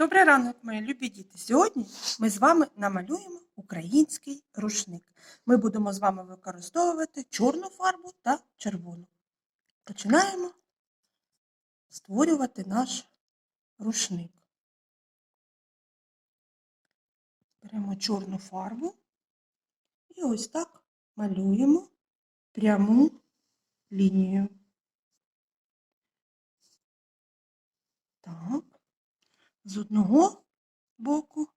Добрий ранок, мої любі діти. Сьогодні ми з вами намалюємо український рушник. Ми будемо з вами використовувати чорну фарбу та червону. Починаємо створювати наш рушник. Беремо чорну фарбу і ось так малюємо пряму лінію. Так з одного боку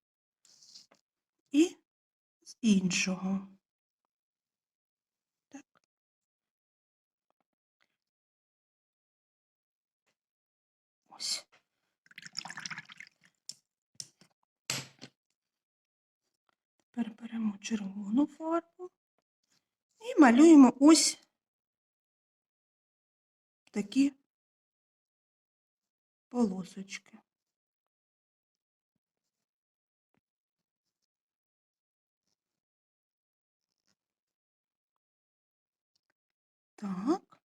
і з іншого. Так. Ось. Тепер беремо червону фарбу і малюємо ось такі полосочки. Так.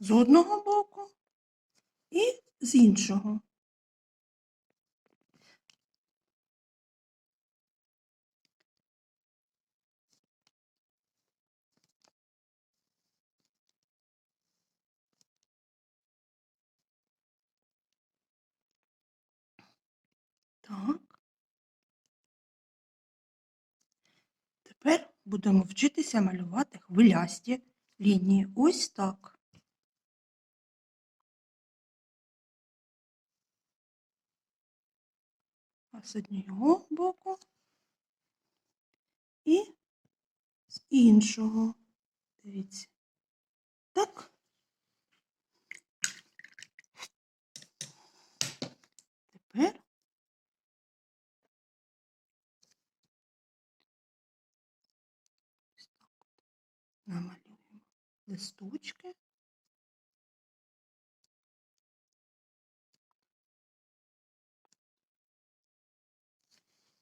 З одного боку і з іншого. Так. Тепер будемо вчитися малювати хвилясті лінії. Ось так. А з одного боку і з іншого. Дивіться. Так. Тепер ось так от намалюємо листочки.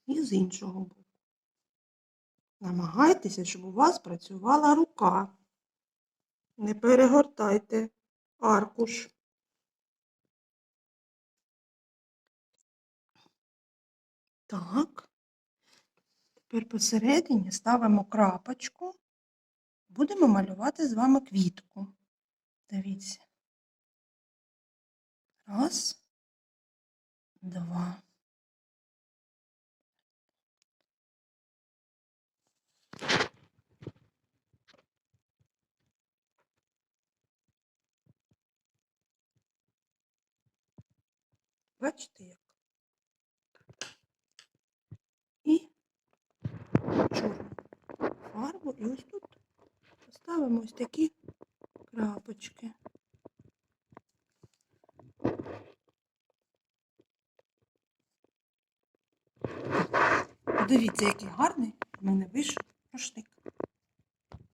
І з іншого боку. Намагайтеся, щоб у вас працювала рука. Не перегортайте аркуш. Так. Тепер посередині ставимо крапочку. Будемо малювати з вами квітку. Дивіться. Раз, два. Бачите як? І чорну фарбу. І ось тут поставимо ось такі крапочки. Подивіться, який гарний в мене вийшов рушник.